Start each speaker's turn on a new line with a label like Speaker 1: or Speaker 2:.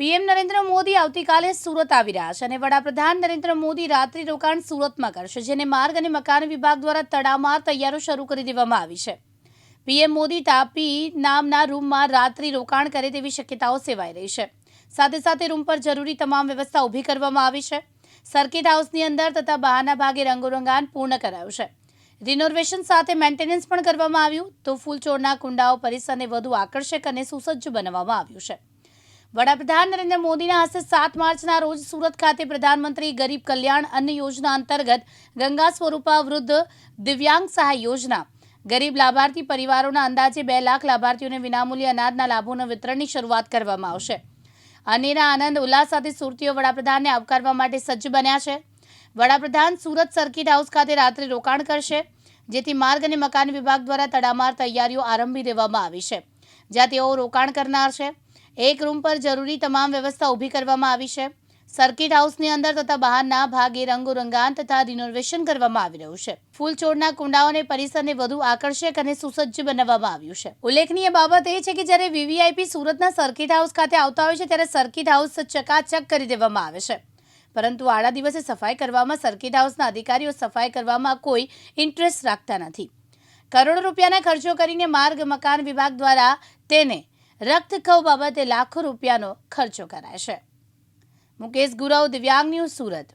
Speaker 1: PM Narendra Modi આવતીકાલે સુરત આવી રહ્યા છે અને વડાપ્રધાન નરેન્દ્ર મોદી રાત્રિ રોકાણ સુરતમાં કરશે, જેને માર્ગ અને મકાન વિભાગ દ્વારા તડામાર તૈયારો શરૂ કરી દેવામાં આવી છે. પીએમ મોદી તાપી નામના રૂમમાં રાત્રિ રોકાણ કરે તેવી શક્યતાઓ સેવાઈ રહી છે. સાથે સાથે રૂમ પર જરૂરી તમામ વ્યવસ્થા ઊભી કરવામાં આવી છે. સર્કિટ હાઉસની અંદર તથા બહારના ભાગે રંગોરંગાન પૂર્ણ કરાયું છે. રિનોવેશન સાથે મેન્ટેનન્સ પણ કરવામાં આવ્યું. તો ફૂલછોડના કુંડાઓ, પરિસરને વધુ આકર્ષક અને સુસજ્જ બનાવવામાં આવ્યું છે. વડાપ્રધાન નરેન્દ્ર મોદીના હસ્તે સાત માર્ચના રોજ સુરત ખાતે પ્રધાનમંત્રી ગરીબ કલ્યાણ અન્ન યોજના અંતર્ગત ગંગા સ્વરૂપા વૃદ્ધ દિવ્યાંગ સહાય યોજના. ગરીબ લાભાર્થી પરિવારોના અંદાજે બે લાખ લાભાર્થીઓને વિનામૂલ્ય અનાજના લાભોના વિતરણની શરૂઆત કરવામાં આવશે. અનેના આનંદ, ઉલ્લાસ સાથે સુરતીઓ વડાપ્રધાનને આવકારવા માટે સજ્જ બન્યા છે. વડાપ્રધાન સુરત સર્કિટ હાઉસ ખાતે રાત્રે રોકાણ કરશે, જેથી માર્ગ અને મકાન વિભાગ દ્વારા તડામાર તૈયારીઓ આરંભી દેવામાં આવી છે, જ્યાં તેઓ રોકાણ કરનાર છે. એક રૂમ પર જરૂરી તમામ વ્યવસ્થા ઊભી કરવામાં આવી છે. સર્કિટ હાઉસની અંદર તથા બહારના ભાગે રંગોરંગાન તથા રિનોવેશન કરવામાં આવી રહ્યું છે. ફૂલ છોડના કુંડાઓને પરિસરને વધુ આકર્ષક અને સુસજ્જ બનાવવામાં આવ્યું છે. ઉલ્લેખનીય બાબત એ છે કે જ્યારે વીવીઆઈપી સુરતના સર્કિટ હાઉસ ખાતે આવતા હોય છે, ત્યારે સર્કિટ હાઉસ ચકાચક કરી દેવામાં આવે છે. પરંતુ આડા દિવસે સફાઈ કરવામાં, સર્કિટ હાઉસના અધિકારીઓ સફાઈ કરવામાં કોઈ ઇન્ટરેસ્ટ રાખતા નથી. કરોડો રૂપિયાના ખર્ચો કરીને માર્ગ, મકાન વિભાગ દ્વારા તેને રક્તખવ બાબતે લાખો રૂપિયાનો ખર્ચો કરાય છે મુકેશ ગુરવ દિવ્યાંગ ન્યૂઝ સુરત.